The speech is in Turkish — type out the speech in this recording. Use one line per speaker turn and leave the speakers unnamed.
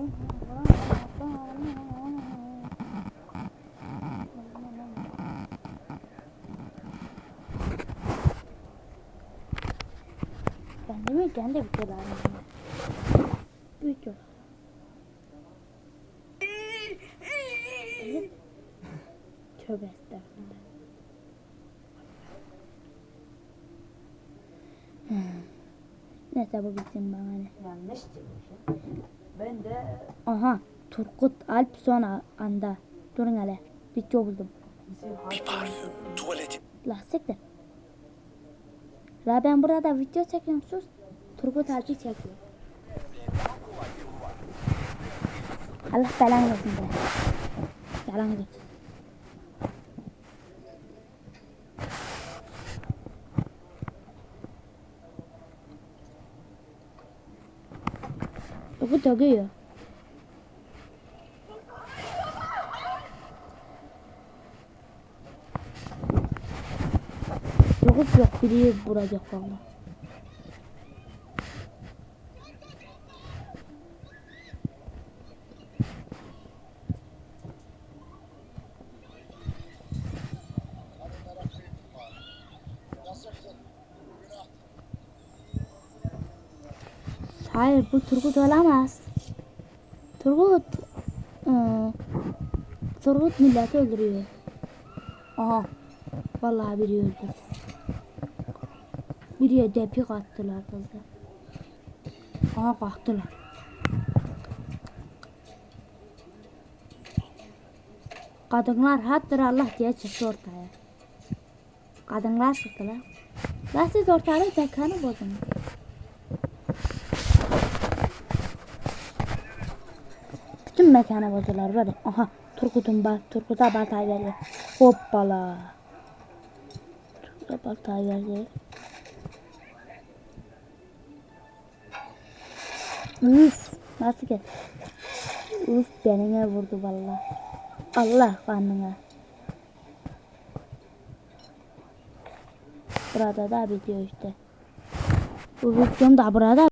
Ben demeyken de bir şey kere anladım. Büyütüyor. Evet. Tövbe estağfurullah. Hmm. Neyse bu bitsin bana.
Yanlış diyorsun. Ben de
Aha Turgut Alp son anda. Durun hele. Video buldum.
bizim
Bir parfüm, tuvalet
Lastik de. La ben burada video çekiyorum sus. Turgut Alp'i çekiyor. Allah belanı versin be. Yalan git. Turgut döküyor. Turgut yok biri vuracak valla. Hayır bu Turgut olamaz. Turgut ıı, Turgut milleti öldürüyor. Aha. Vallahi biri öldü. Biriye depik attılar kızı. Aha kalktılar. Kadınlar hattır Allah diye çıktı ortaya. Kadınlar çıktılar. La siz ortalık mekanı bozdunuz. Bütün mekanı bozdular böyle. Aha Turgut'un bak Turgut'a baltayı verdi. Hoppala. Turgut'a baltayı verdi. Üf. Nasıl ki? Üf benime vurdu vallahi. Allah kanına. Burada da bitiyor işte. Bu videom da burada